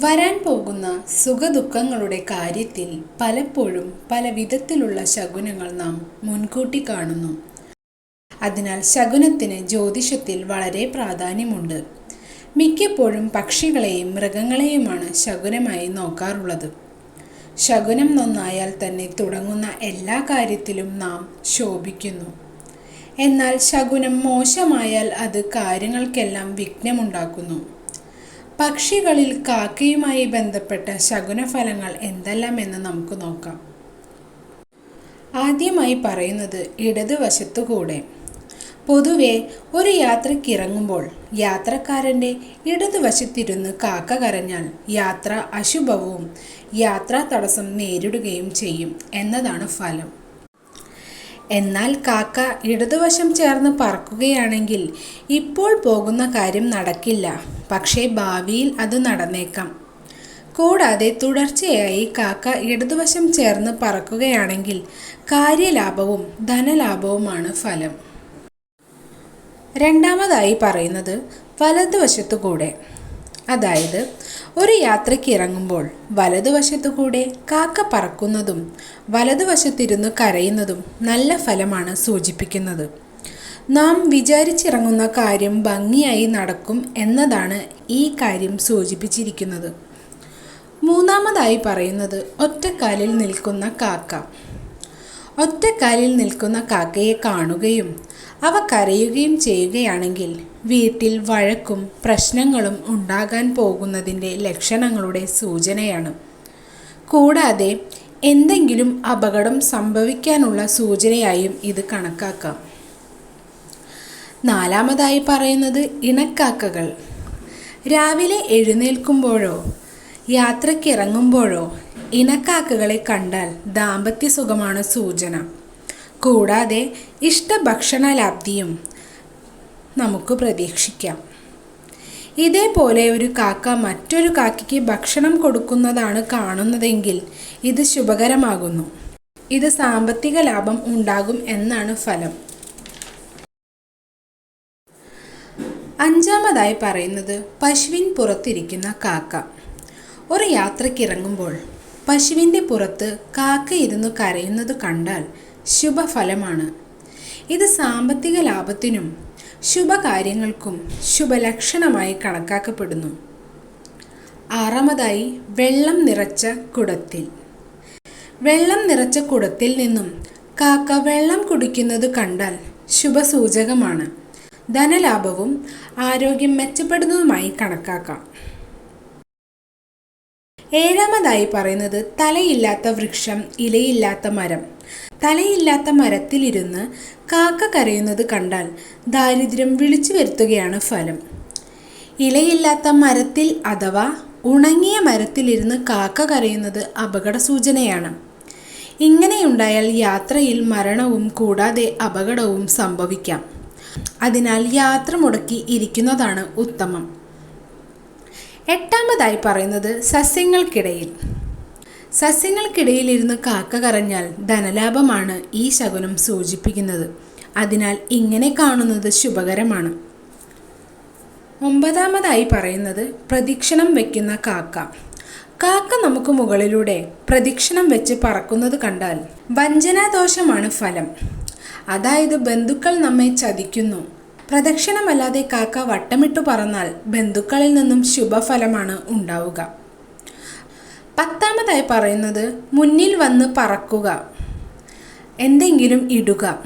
വരാൻ പോകുന്ന സുഖദുഃഖങ്ങളുടെ കാര്യത്തിൽ പലപ്പോഴും പല വിധത്തിലുള്ള ശകുനങ്ങൾ നാം മുൻകൂട്ടി കാണുന്നു. അതിനാൽ ശകുനത്തിന് ജ്യോതിഷത്തിൽ വളരെ പ്രാധാന്യമുണ്ട്. മിക്കപ്പോഴും പക്ഷികളെയും മൃഗങ്ങളെയുമാണ് ശകുനമായി നോക്കാറുള്ളത്. ശകുനം നന്നായാൽ തന്നെ തുടങ്ങുന്ന എല്ലാ കാര്യത്തിലും നാം ശോഭിക്കുന്നു. എന്നാൽ ശകുനം മോശമായാൽ അത് കാര്യങ്ങൾക്കെല്ലാം വിഘ്നമുണ്ടാക്കുന്നു. പക്ഷികളിൽ കാക്കയുമായി ബന്ധപ്പെട്ട ശകുനഫലങ്ങൾ എന്തെല്ലാമെന്ന് നമുക്ക് നോക്കാം. ആദ്യമായി പറയുന്നത് ഇടതുവശത്തുകൂടെ. പൊതുവെ ഒരു യാത്രക്കിറങ്ങുമ്പോൾ യാത്രക്കാരന്റെ ഇടതുവശത്തിരുന്ന് കാക്ക കരഞ്ഞാൽ യാത്ര അശുഭവും യാത്രാ തടസ്സം നേരിടുകയും ചെയ്യും എന്നതാണ് ഫലം. എന്നാൽ കാക്ക ഇടതുവശം ചേർന്ന് പറക്കുകയാണെങ്കിൽ ഇപ്പോൾ പോകുന്ന കാര്യം നടക്കില്ല. പക്ഷേ ഭാവിയിൽ അത് നടന്നേക്കാം. കൂടാതെ തുടർച്ചയായി കാക്ക ഇടതുവശം ചേർന്ന് പറക്കുകയാണെങ്കിൽ കാര്യലാഭവും ധനലാഭവുമാണ് ഫലം. രണ്ടാമതായി പറയുന്നത് വലതുവശത്തുകൂടെ. അതായത് ഒരു യാത്രയ്ക്ക് ഇറങ്ങുമ്പോൾ വലതുവശത്തുകൂടെ കാക്ക പറക്കുന്നതും വലതുവശത്തിരുന്ന് കരയുന്നതും നല്ല ഫലമാണ് സൂചിപ്പിക്കുന്നത്. നാം വിചാരിച്ചിറങ്ങുന്ന കാര്യം ഭംഗിയായി നടക്കും എന്നതാണ് ഈ കാര്യം സൂചിപ്പിച്ചിരിക്കുന്നത്. മൂന്നാമതായി പറയുന്നത് ഒറ്റക്കാലിൽ നിൽക്കുന്ന കാക്ക. ഒറ്റക്കാലിൽ നിൽക്കുന്ന കാക്കയെ കാണുകയും അവ കരയുകയും ചെയ്യുകയാണെങ്കിൽ വീട്ടിൽ വഴക്കും പ്രശ്നങ്ങളും ഉണ്ടാകാൻ പോകുന്നതിന്റെ ലക്ഷണങ്ങളുടെ സൂചനയാണ്. കൂടാതെ എന്തെങ്കിലും അപകടം സംഭവിക്കാനുള്ള സൂചനയായും ഇത് കണക്കാക്കാം. നാലാമതായി പറയുന്നത് ഇണക്കാക്കകൾ. രാവിലെ എഴുന്നേൽക്കുമ്പോഴോ യാത്രക്കിറങ്ങുമ്പോഴോ ഇണക്കാക്കകളെ കണ്ടാൽ ദാമ്പത്യ സുഖമാണ് സൂചന. കൂടാതെ ഇഷ്ടഭക്ഷണലാബ്ധിയും നമുക്ക് പ്രതീക്ഷിക്കാം. ഇതേപോലെ ഒരു കാക്ക മറ്റൊരു കാക്കയ്ക്ക് ഭക്ഷണം കൊടുക്കുന്നതാണ് കാണുന്നതെങ്കിൽ ഇത് ശുഭകരമാകുന്നു. ഇത് സാമ്പത്തിക ലാഭം ഉണ്ടാകും എന്നാണ് ഫലം. അഞ്ചാമതായി പറയുന്നത് പശുവിൻ പുറത്തിരിക്കുന്ന കാക്ക. ഒരു യാത്രക്കിറങ്ങുമ്പോൾ പശുവിന്റെ പുറത്ത് കാക്ക ഇരുന്ന് കരയുന്നത് കണ്ടാൽ ശുഭഫലമാണ്. ഇത് സാമ്പത്തിക ലാഭത്തിനും ശുഭകാര്യങ്ങൾക്കും ശുഭലക്ഷണമായി കണക്കാക്കപ്പെടുന്നു. ആറാമതായി വെള്ളം നിറച്ച കുടത്തിൽ. വെള്ളം നിറച്ച കുടത്തിൽ നിന്നും കാക്ക വെള്ളം കുടിക്കുന്നത് കണ്ടാൽ ശുഭസൂചകമാണ്. ധനലാഭവും ആരോഗ്യം മെച്ചപ്പെടുന്നതുമായി കണക്കാക്കാം. ഏഴാമതായി പറയുന്നത് തലയില്ലാത്ത വൃക്ഷം ഇലയില്ലാത്ത മരം. തലയില്ലാത്ത മരത്തിലിരുന്ന് കാക്ക കരയുന്നത് കണ്ടാൽ ദാരിദ്ര്യം വിളിച്ചു വരുത്തുകയാണ് ഫലം. ഇലയില്ലാത്ത മരത്തിൽ അഥവാ ഉണങ്ങിയ മരത്തിലിരുന്ന് കാക്ക കരയുന്നത് അപകട സൂചനയാണ് ഇങ്ങനെയുണ്ടായാൽ യാത്രയിൽ മരണവും കൂടാതെ അപകടവും സംഭവിക്കാം. അതിനാൽ യാത്ര മുടക്കി ഇരിക്കുന്നതാണ് ഉത്തമം. എട്ടാമതായി പറയുന്നത് സസ്യങ്ങൾക്കിടയിൽ. സസ്യങ്ങൾക്കിടയിൽ സസ്യങ്ങൾക്കിടയിലിരുന്ന് കാക്ക കറഞ്ഞാൽ ധനലാഭമാണ് ഈ ശകുനം സൂചിപ്പിക്കുന്നത്. അതിനാൽ ഇങ്ങനെ കാണുന്നത് ശുഭകരമാണ്. ഒമ്പതാമതായി പറയുന്നത് പ്രദക്ഷിണം വയ്ക്കുന്ന കാക്ക. കാക്ക നമുക്ക് മുകളിലൂടെ പ്രദക്ഷിണം വെച്ച് പറക്കുന്നത് കണ്ടാൽ വഞ്ചനാദോഷമാണ് ഫലം. അതായത് ബന്ധുക്കൾ നമ്മെ ചതിക്കുന്നു. പ്രദക്ഷിണമല്ലാതെ കാക്ക വട്ടമിട്ടു പറന്നാൽ ബന്ധുക്കളിൽ നിന്നും ശുഭഫലമാണ് ഉണ്ടാവുക. പത്താമതായി പറയുന്നത് മുന്നിൽ വന്ന് പറക്കുക. എന്തെങ്കിലും ഇടുക.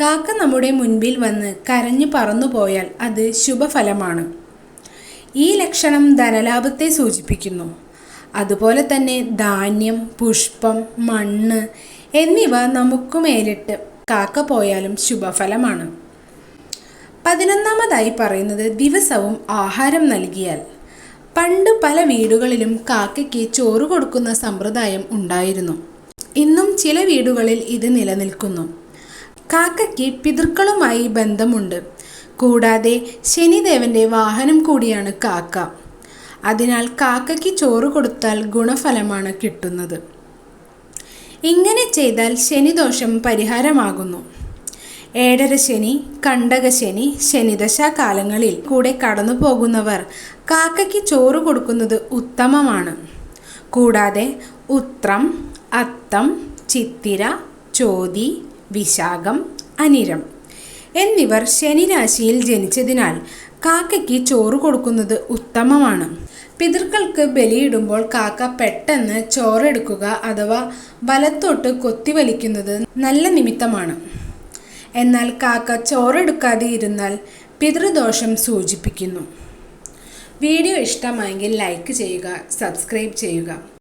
കാക്ക നമ്മുടെ മുൻപിൽ വന്ന് കരഞ്ഞു പറന്നു പോയാൽ അത് ശുഭഫലമാണ്. ഈ ലക്ഷണം ധനലാഭത്തെ സൂചിപ്പിക്കുന്നു. അതുപോലെ തന്നെ ധാന്യം പുഷ്പം മണ്ണ് എന്നിവ നമുക്ക് മേലിട്ട് കാക്ക പോയാലും ശുഭഫലമാണ്. പതിനൊന്നാമതായി പറയുന്നത് ദിവസവും ആഹാരം നൽകിയാൽ. പണ്ട് പല വീടുകളിലും കാക്കയ്ക്ക് ചോറ് കൊടുക്കുന്ന സമ്പ്രദായം ഉണ്ടായിരുന്നു. ഇന്നും ചില വീടുകളിൽ ഇത് നിലനിൽക്കുന്നു. കാക്കയ്ക്ക് പിതൃക്കളുമായി ബന്ധമുണ്ട്. കൂടാതെ ശനിദേവന്റെ വാഹനം കൂടിയാണ് കാക്ക. അതിനാൽ കാക്കയ്ക്ക് ചോറ് കൊടുത്താൽ ഗുണഫലമാണ് കിട്ടുന്നത്. ഇങ്ങനെ ചെയ്താൽ ശനിദോഷം പരിഹാരമാകുന്നു. ഏഴര ശനി കണ്ടകശനി ശനിദശ കാലങ്ങളിൽ കൂടെ കടന്നു പോകുന്നവർ കാക്കയ്ക്ക് ചോറ് കൊടുക്കുന്നത് ഉത്തമമാണ്. കൂടാതെ ഉത്രം അത്തം ചിത്തിര ചോതി വിശാഖം അനിരം എന്നിവർ ശനിരാശിയിൽ ജനിച്ചതിനാൽ കാക്കയ്ക്ക് ചോറ് കൊടുക്കുന്നത് ഉത്തമമാണ്. പിതൃക്കൾക്ക് ബലിയിടുമ്പോൾ കാക്ക പെട്ടെന്ന് ചോറെടുക്കുക അഥവാ വലത്തോട്ട് കൊത്തിവലിക്കുന്നത് നല്ല നിമിത്തമാണ്. എന്നാൽ കാക്ക ചോറെടുക്കാതെ ഇരുന്നാൽ പിതൃദോഷം സൂചിപ്പിക്കുന്നു. വീഡിയോ ഇഷ്ടമായെങ്കിൽ ലൈക്ക് ചെയ്യുക സബ്സ്ക്രൈബ് ചെയ്യുക.